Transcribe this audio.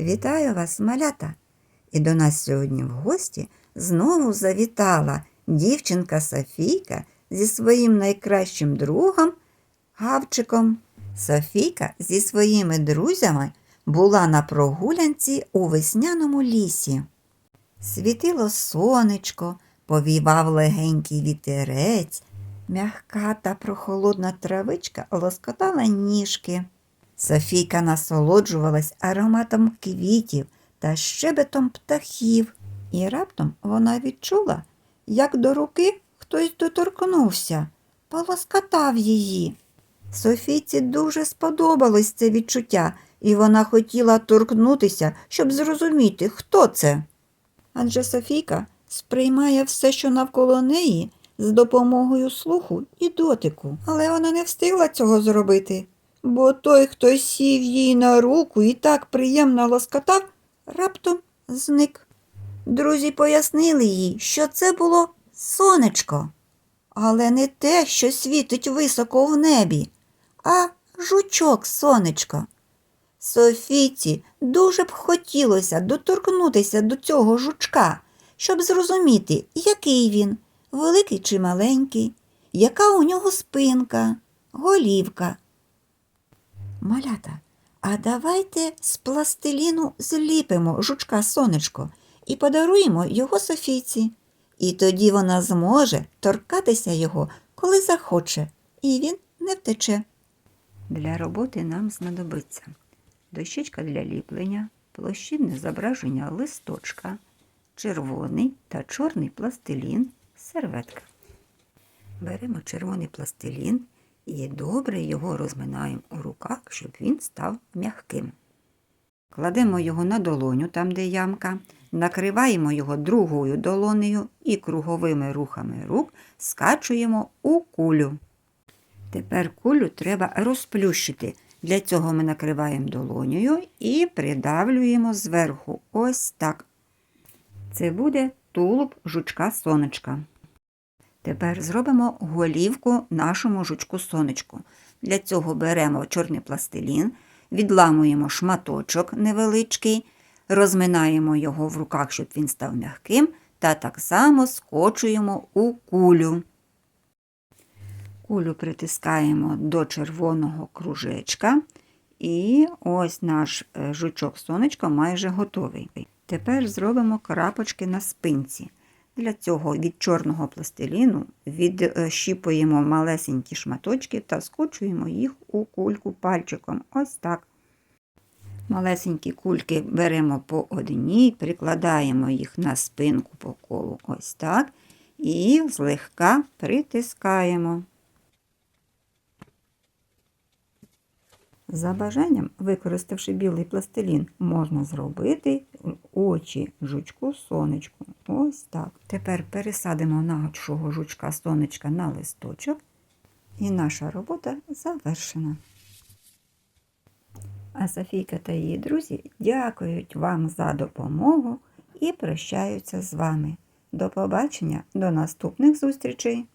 Вітаю вас, малята! І до нас сьогодні в гості знову завітала дівчинка Софійка зі своїм найкращим другом Гавчиком. Софійка зі своїми друзями була на прогулянці у весняному лісі. Світило сонечко, повівав легенький вітерець, м'яка та прохолодна травичка лоскотала ніжки. Софійка насолоджувалась ароматом квітів та щебетом птахів, і раптом вона відчула, як до руки хтось доторкнувся, полоскотав її. Софійці дуже сподобалось це відчуття, і вона хотіла торкнутися, щоб зрозуміти, хто це. Адже Софійка сприймає все, що навколо неї, з допомогою слуху і дотику. Але вона не встигла цього зробити, бо той, хто сів їй на руку і так приємно лоскотав, раптом зник. Друзі пояснили їй, що це було сонечко, але не те, що світить високо в небі, а жучок сонечко. Софійці дуже б хотілося доторкнутися до цього жучка, щоб зрозуміти, який він, великий чи маленький, яка у нього спинка, голівка. Малята, а давайте з пластиліну зліпимо жучка сонечко і подаруємо його Софійці. І тоді вона зможе торкатися його, коли захоче, і він не втече. Для роботи нам знадобиться дощечка для ліплення, площинне зображення листочка, червоний та чорний пластилін, серветка. Беремо червоний пластилін і добре його розминаємо у руках, щоб він став м'яким. Кладемо його на долоню, там де ямка, накриваємо його другою долонею і круговими рухами рук скачуємо у кулю. Тепер кулю треба розплющити. Для цього ми накриваємо долонею і придавлюємо зверху. Ось так. Це буде тулуб жучка сонечка. Тепер зробимо голівку нашому жучку сонечку. Для цього беремо чорний пластилін, відламуємо шматочок невеличкий, розминаємо його в руках, щоб він став м'яким, та так само скочуємо у кулю. Кулю притискаємо до червоного кружечка. І ось наш е, жучок сонечко майже готовий. Тепер зробимо крапочки на спинці. Для цього від чорного пластиліну відщіпуємо малесенькі шматочки та скочуємо їх у кульку пальчиком. Ось так. Малесенькі кульки беремо по одній, прикладаємо їх на спинку по колу, ось так, і злегка притискаємо. За бажанням, використавши білий пластилін, можна зробити очі жучку сонечку. Ось так. Тепер пересадимо нашого жучка сонечка на листочок, і наша робота завершена. А Софійка та її друзі дякують вам за допомогу і прощаються з вами. До побачення, до наступних зустрічей!